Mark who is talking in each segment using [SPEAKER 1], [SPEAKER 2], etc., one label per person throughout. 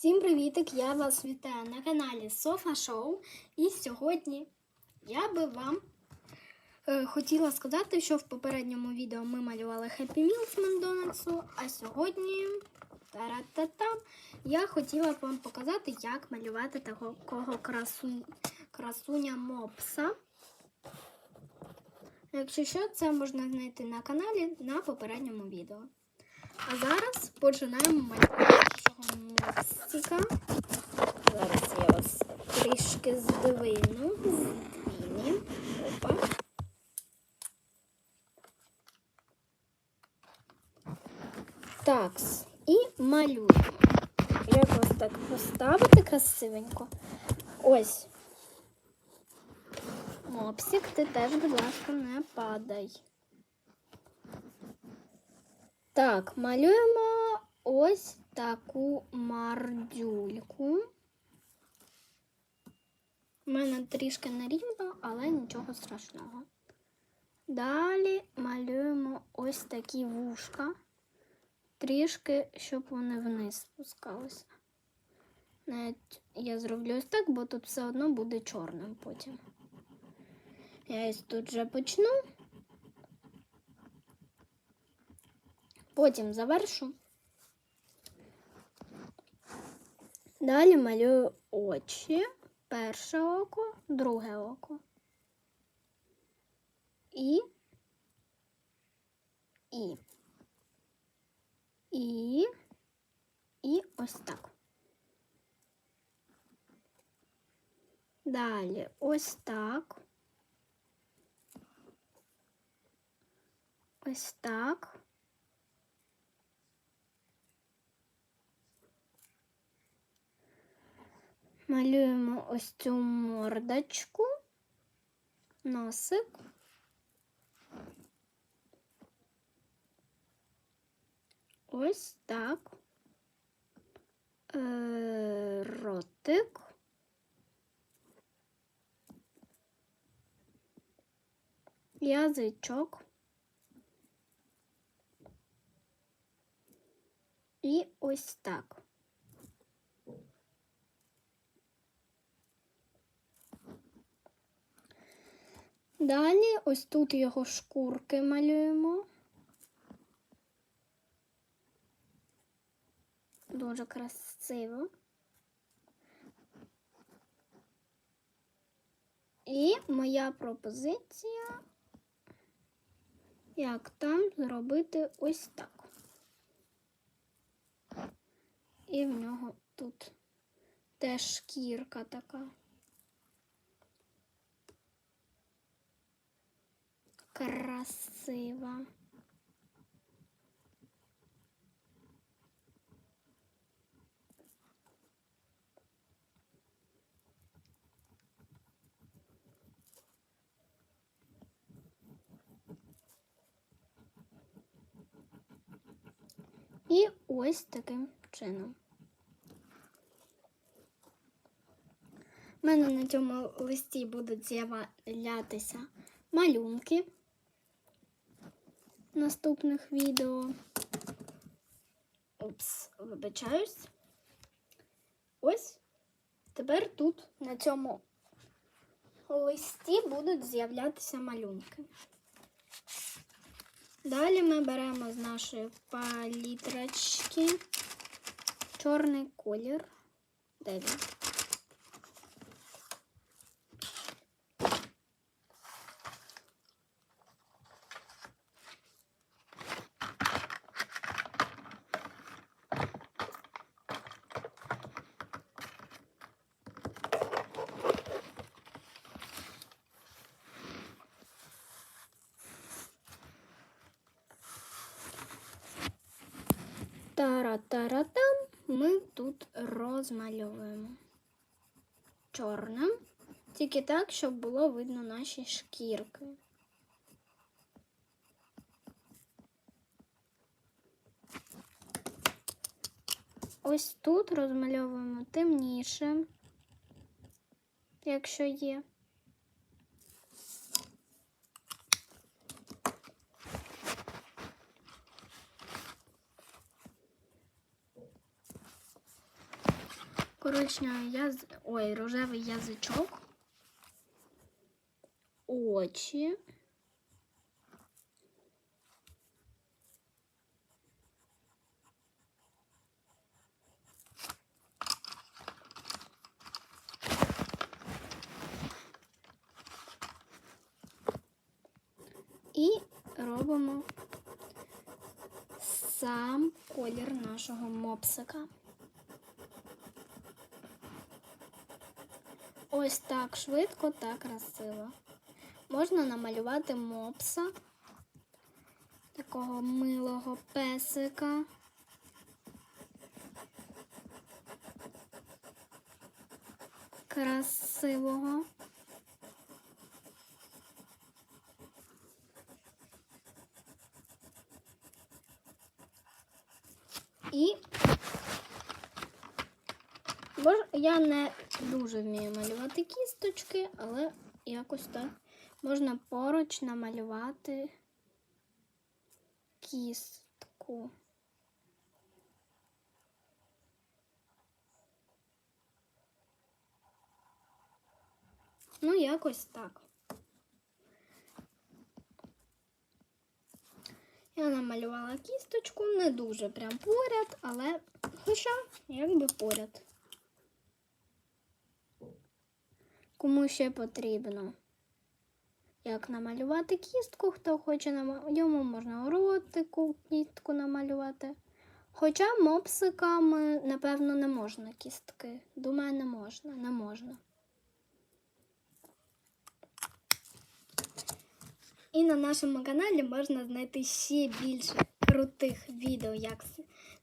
[SPEAKER 1] Всім привітик! Я вас вітаю на каналі Софа Шоу. І сьогодні я би вам е, хотіла сказати, що в попередньому відео ми малювали Happy Meal з Макдональдсу, а сьогодні та-ра-та-та, я хотіла б вам показати, як малювати такого красу... красуня мопса. Якщо що, це можна знайти на каналі на попередньому відео. А зараз починаємо малювати мопсика. Зараз я вас трішки здвину. Здвіні. Опа. Такс. І малюємо. Як ось так поставити красивенько. Ось. Мопсик, ти теж, будь ласка, не падай. Так, малюємо ось таку мардюльку. У мене трішки нерівно, але нічого страшного. Далі малюємо ось такі вушка, трішки, щоб вони вниз спускалися. Навіть я зроблю ось так, бо тут все одно буде чорним потім. Я ось тут вже почну. Потім завершу. Далі малюю очі, перше око, друге око. І. І. І. І ось так. Далі ось так. Ось так. Малюємо ось цю мордочку, носик. Ось так. Е, ротик. Язичок. І ось так. Далі ось тут його шкурки малюємо. Дуже красиво. І моя пропозиція, як там зробити ось так. І в нього тут теж шкірка така. Красива. І ось таким чином. У мене на цьому листі будуть з'являтися малюнки наступних відео. Упс, вибачаюсь. Ось тепер тут на цьому листі будуть з'являтися малюнки. Далі ми беремо з нашої палітрочки чорний колір. Де? Тара-тара-там ми тут розмальовуємо чорним, тільки так, щоб було видно наші шкірки. Ось тут розмальовуємо темніше, якщо є. Коричневий яз... Ой, рожевий язичок. Очі. І робимо сам колір нашого мопсика. Ось так швидко та красиво. Можна намалювати мопса, такого милого песика. Красивого. І я не дуже вмію малювати кісточки, але якось так можна поруч намалювати кістку. Ну, якось так. Я намалювала кісточку, не дуже прям поряд, але хоча якби поряд. Кому ще потрібно. Як намалювати кістку, хто хоче намалювати, йому можна ротику кістку намалювати. Хоча мопсиками, напевно, не можна кістки. Думаю, не можна, не можна. І на нашому каналі можна знайти ще більше крутих відео, як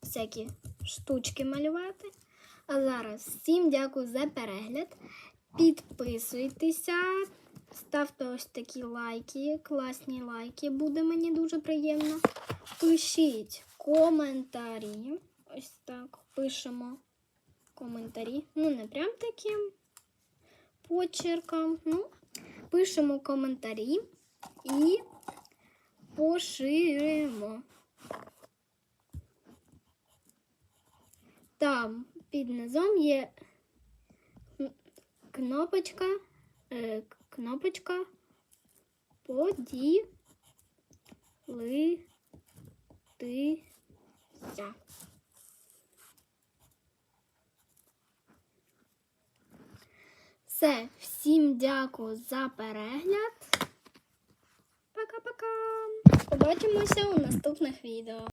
[SPEAKER 1] всякі штучки малювати. А зараз всім дякую за перегляд. Підписуйтеся, ставте ось такі лайки, класні лайки, буде мені дуже приємно. Пишіть коментарі. Ось так пишемо коментарі. Ну, не прям таким почерком. Ну, пишемо коментарі і поширимо. Там під низом є кнопочка, е, кнопочка поділитися. Все, всім дякую за перегляд. Пока-пока. Побачимося у наступних відео.